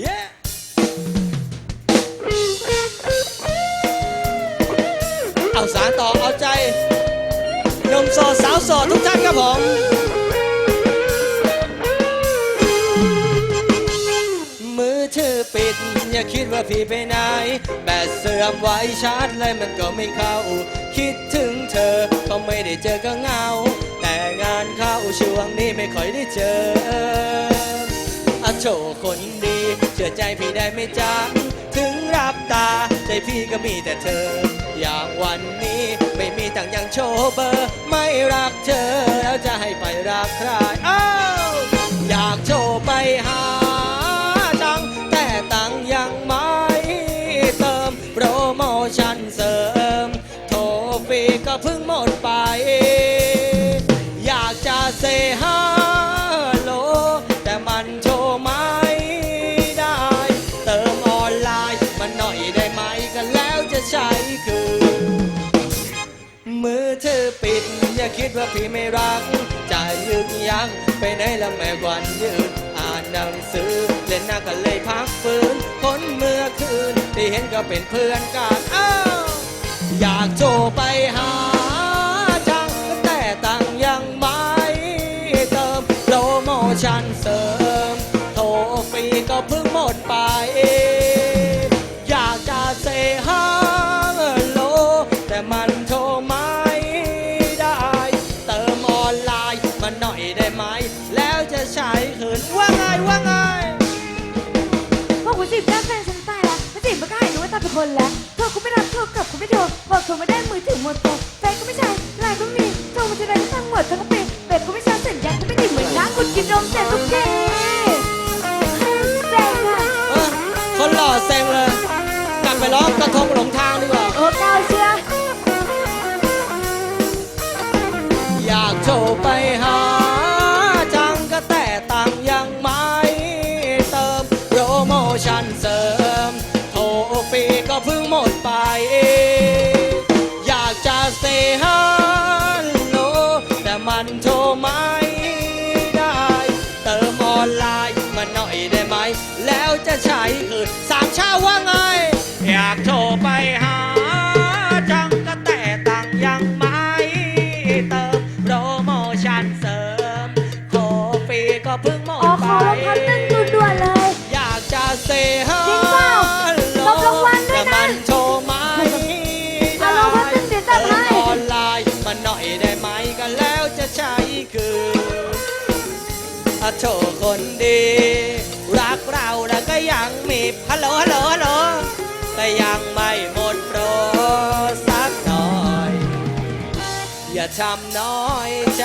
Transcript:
เย้เอาสารต่อเอาใจหนุ่มโสดสาวโสดทุกท่านครับผม มือถือปิด อย่าคิดว่าพี่ไปไหน แบตเสื่อมไว้ชาร์จเลยมันก็ไม่เข้า คิดถึงเธอก็ไม่ได้เจอก็เหงา แต่งานเข้าช่วงนี้ไม่ค่อยได้เจอ โชคนดี เชื่อใจพี่ได้ไหม่จ้าถึงรับตา ใจพี่ก็มีแต่เธอ อย่างวันนี้ไม่มีตังยังโชว์เบอร์ ไม่รักเธอ แล้วจะให้ไปรักใครอ้าวอยากโชว์ไปหาตังแต่ตังยังไม่เติมโปรโมชั่นเสริม โทรฟรีก็เพิ่งหมด มือเธอปิด อย่าคิดว่าพี่ไม่รักจะยึกยักไปไหนละแม่กวันยืน อ่านหนังสือ เล่นหน้ากันเลยพักฟื้นคนเมื่อคืน ที่เห็นก็เป็นเพื่อนกันอ้าวอยากโจ บแก้แฟนฉันตายแล้วมาจีบมาก็ให้รู้ว่าตายเป็นคนแล้วโทรกูไม่รับเธอกลับกูไม่โทรบอกโทรไม่ได้มือถือหมดตัวแฟนก็ไม่ใช่ไลน์ก็มีโทรมาทีไรก็ทั้งหมดทั้งปีเป็ดก็ไม่ใช่สัญญาที่ไม่ติดเหมือนน้ำคุณกินนมแต่ทุกทีแซงค่ะเออคนหล่อเซ็งเลยกลับไปร้องกระทงหลงทางดีกว่า โอ้เก้าเชื่อ ชั่นเสริม โทรฟีก็เพิ่งหมดไป อยากจะเซฮัลโลแต่มันโทรไม่ได้ เติมออนไลน์มาหน่อยได้ไหม แล้วจะใช้คืนสามเช้าว่าไง อยากโทรไปหาจังก็แต่ตังยังไม่เติมโปรโมชั่นเสริม โชคนดี รักเราแล้วก็ยังมีฮัลโหลฮัลโหลฮัลโหลแต่ยังไม่หมดโปรสักหน่อย อย่าทำน้อยใจ